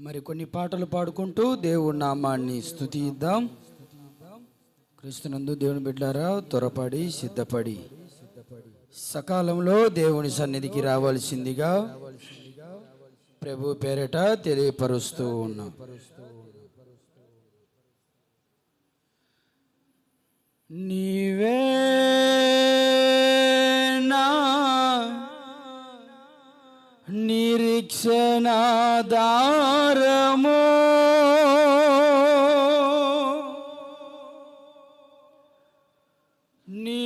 మరి కొన్ని పాటలు పాడుకుంటూ దేవుడి నామాన్ని స్థుతిద్దాం. క్రీస్తునందు దేవుని బిడ్డారా త్వరపడి సిద్ధపడి. సకాలంలో దేవుని సన్నిధికి రావాల్సిందిగా ప్రభు పేరట తెలియపరుస్తూ ఉన్నాం. నీవే నిరీక్షణాధారము నీ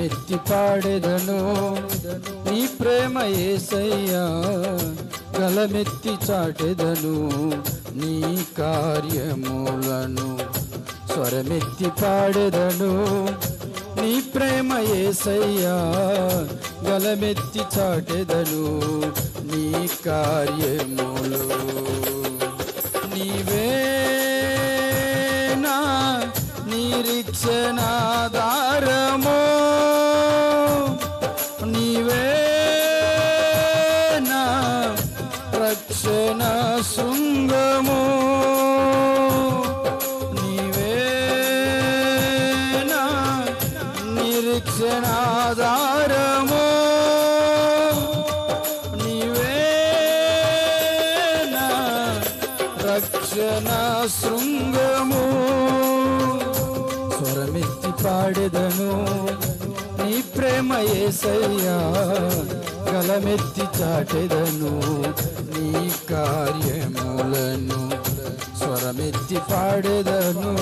స్వరమెత్తి పాడెదను. నీ ప్రేమ ఏసయ్యా గలమెత్తి చాటెదను. నీ కార్యములను స్వరమెత్తి పాడెదను. నీ ప్రేమ ఏసయ్యా గలమెత్తి చాటెదను. నీ కార్యములు నీవే నా నిరీక్షణాధారము శృంగము నీవే నిరీక్షణాధారము. నీవే రక్షణ శృంగము. స్వరమెత్తి పాడెదను నీ ప్రేమ ఏసయ్యా గలమెత్తి చాటెదను. నీ కార్యములను స్వరమెత్తి పాడెదను.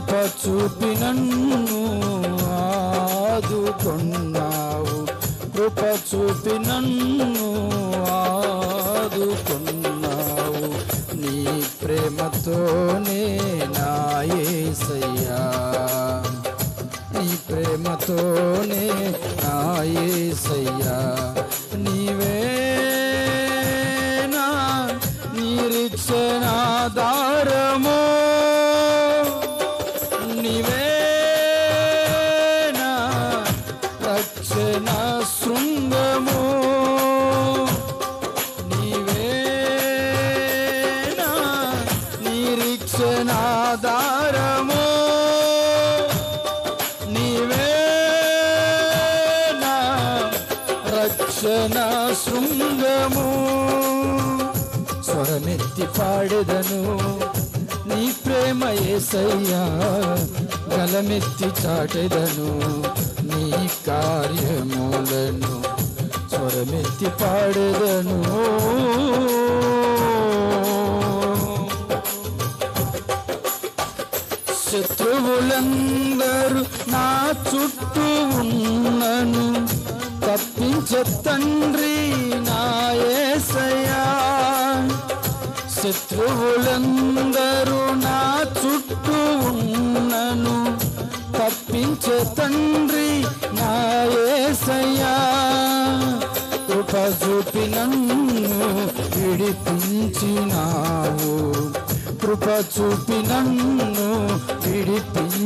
కృప చూపి నన్ను ఆదుకొన్నావు. కృప చూపి నన్ను ఆదుకున్నావు. నీ ప్రేమతోనే నాయసయ్యా నీ ప్రేమతోనే నాయసయ్యా నీవే నా నిరీక్షణాధారము నిరీక్షణాధారము నీవే నా రక్షణ శృంగము. స్వరమెత్తి పాడెదను నీ ప్రేమ ఏసయ్యా. గలమెత్తి చాటెదను నీ కార్యములను స్వరమెత్తి పాడెదను. శత్రువులందరూ నా చుట్టూ ఉన్నను. తప్పించే తండ్రి నాయసయా శత్రువులందరూ నా చుట్టూ ఉన్నను. తప్పించే తండ్రి నాయసయా కృప చూపి విడిపించినావు. కృప చూపి నన్ను విడిపించినావు.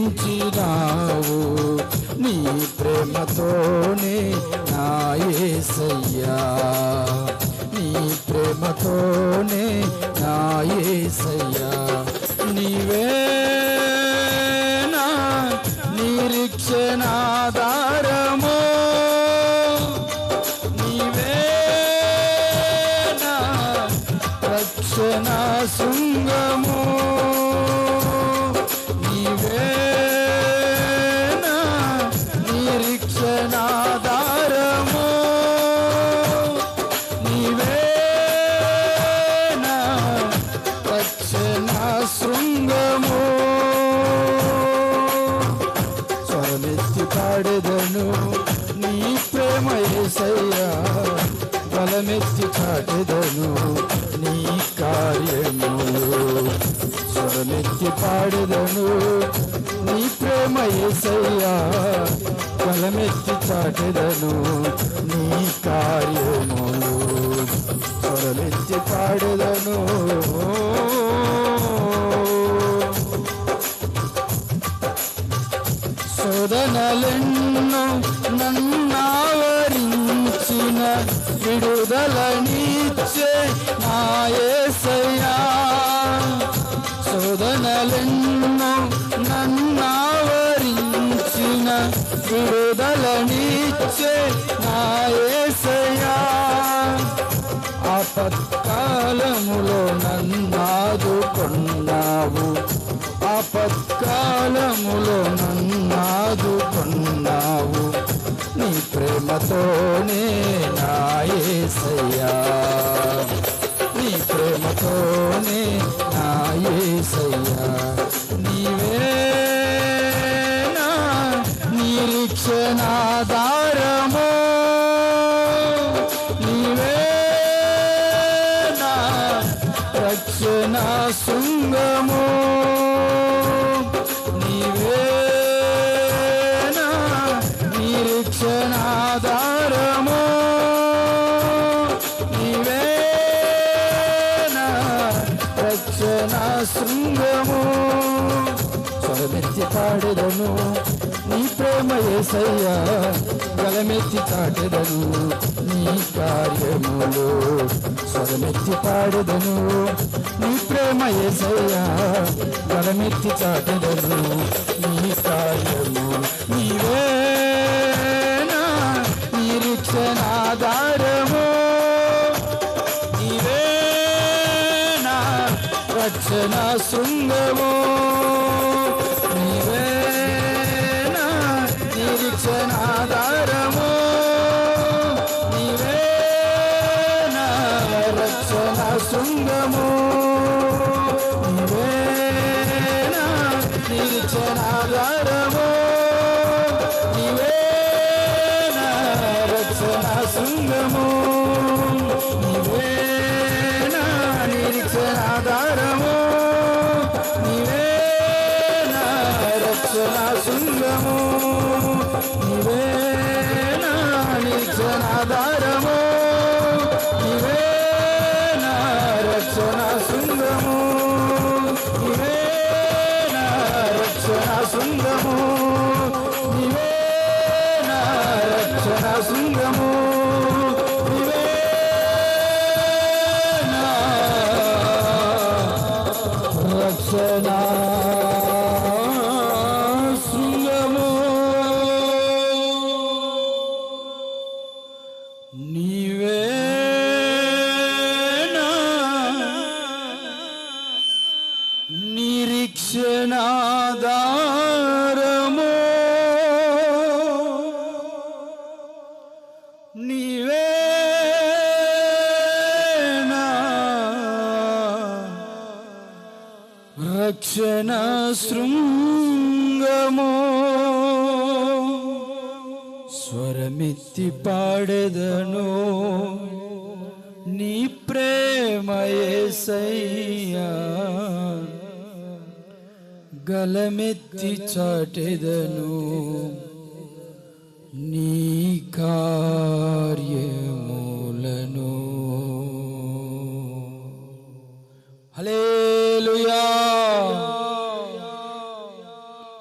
నీ ప్రేమతోనే నాయసయ్యా నీ ప్రేమతోనే పాడెదను నీ ప్రేమ ఏసయ్యా బలమెత్తి చాటెదను. నీ కార్యములు స్వరమెత్తి పాడెదను. నీ ప్రేమ ఏసయ్యా బలమెత్తి చాటెదను. నీ కార్యములు స్వరమెత్తి పాడెదను. శోధనలెన్నో నన్నావరించిన విడుదలనిచ్చే నాయసయా శోధనలెన్నో నన్నావరించిన విడుదలనిచ్చే నాయసయా ఆపత్కాలములో నన్నా ఆపత్కాలములో నన్నాదుకున్నావు నీ ప్రేమతోనే నాయసయ్యా నీ ప్రేమతోనే నాయసయ్యా నీవే నా నిరీక్షణాదా నిరీక్షణాధారము నీవేనా రక్షణ శృంగము. స్వరమెత్తి పాడెదను నీ ప్రేమ ఏసయ్యా. గలమెత్తి కాటెదను నీ కార్యములు. స్వరమెత్తి పాడెదను నీ ప్రేమ ఏసయ్యా. గలమెత్తి చాటెదను నీ కార్యము రక్షణ శృంగము. నీవేనా నిరీక్షణ శృంగము నీవేనా నిరీక్షణాధారము నీవేనా రక్షణ శృంగము నీవేనా రక్షణ శృంగము నీవేనా రక్షణ నీవేనా నిరీక్షణాధారము. నీవేనా రక్షణ శృంగమో స్వరమెత్తి పాడెదను నీ ప్రేమ యేసయ్యా గలమెత్తి చాటెదను నీ కార్యములు